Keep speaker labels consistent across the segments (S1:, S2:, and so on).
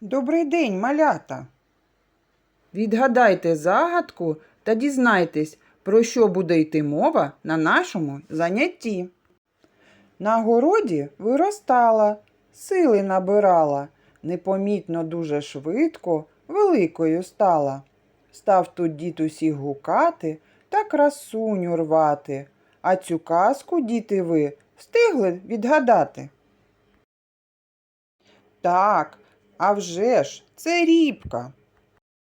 S1: Добрий день, малята. Відгадайте загадку та дізнайтесь, про що буде йти мова на нашому занятті. На городі виростала, сили набирала, непомітно дуже швидко великою стала. Став тут дід усіх гукати та красуню рвати. А цю казку, діти ви, встигли відгадати? Так, а вже ж, це рібка.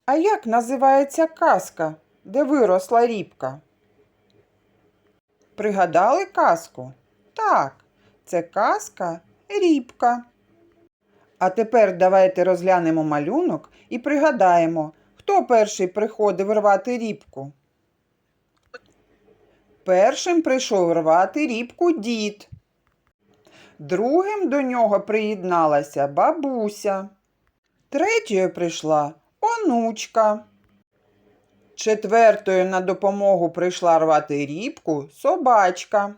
S1: А як називається казка, де виросла рібка? Пригадали казку? Так, це казка рібка. А тепер давайте розглянемо малюнок і пригадаємо, хто перший приходив рвати рібку. Першим прийшов рвати рібку дід. Другим до нього приєдналася бабуся. Третьою прийшла онучка. Четвертою на допомогу прийшла рвати рібку собачка.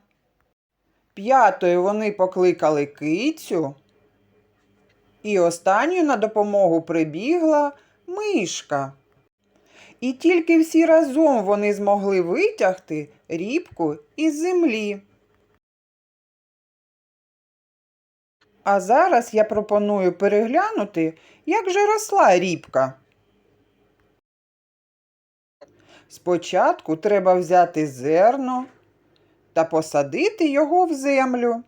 S1: П'ятою вони покликали кицю. І останньою на допомогу прибігла мишка. І тільки всі разом вони змогли витягти рібку із землі. А зараз я пропоную переглянути, як же росла рібка. Спочатку треба взяти зерно та посадити його в землю,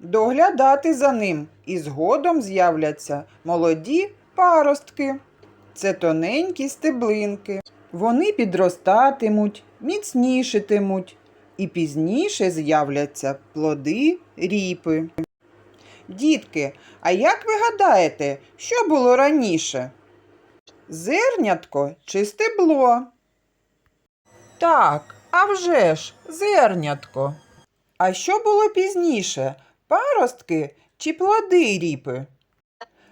S1: доглядати за ним і згодом з'являться молоді паростки. Це тоненькі стеблинки. Вони підростатимуть, міцнішитимуть і пізніше з'являться плоди ріпи. Дітки, а як ви гадаєте, що було раніше? Зернятко чи стебло? Так, а вже ж, зернятко. А що було пізніше? Паростки чи плоди ріпи?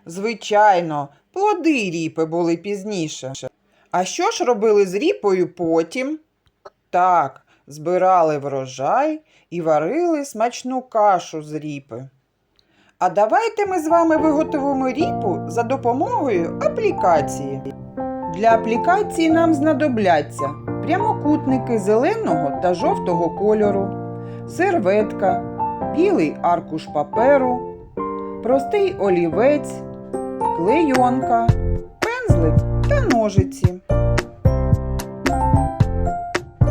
S1: Звичайно, плоди ріпи були пізніше. А що ж робили з ріпою потім? Так, збирали врожай і варили смачну кашу з ріпи. А давайте ми з вами виготовимо ріпу за допомогою аплікації. Для аплікації нам знадобляться прямокутники зеленого та жовтого кольору, серветка, білий аркуш паперу, простий олівець, клейонка, пензлик та ножиці.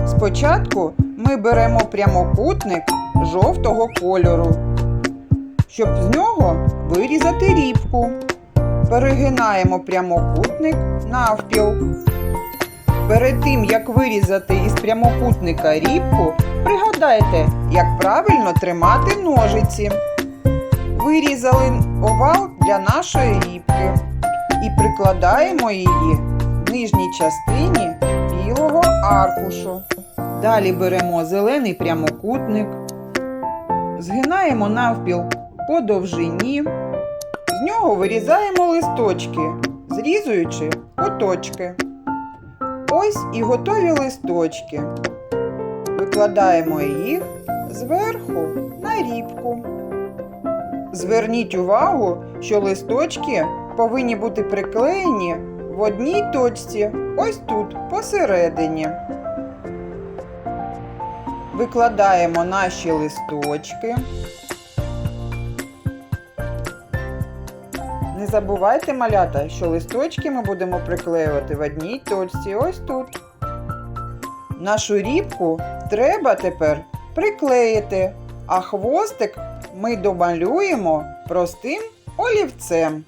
S1: Спочатку ми беремо прямокутник жовтого кольору щоб з нього вирізати рібку. Перегинаємо прямокутник навпіл. Перед тим, як вирізати із прямокутника рібку, пригадайте, як правильно тримати ножиці. Вирізали овал для нашої рібки і прикладаємо її в нижній частині білого аркушу. Далі беремо зелений прямокутник, згинаємо навпіл по довжині. З нього вирізаємо листочки, зрізуючи куточки. Ось і готові листочки. Викладаємо їх зверху на рібку. Зверніть увагу, що листочки повинні бути приклеєні в одній точці, ось тут, посередині. Викладаємо наші листочки. Не забувайте, малята, що листочки ми будемо приклеювати в одній точці, ось тут. Нашу рібку треба тепер приклеїти, а хвостик ми домалюємо простим олівцем.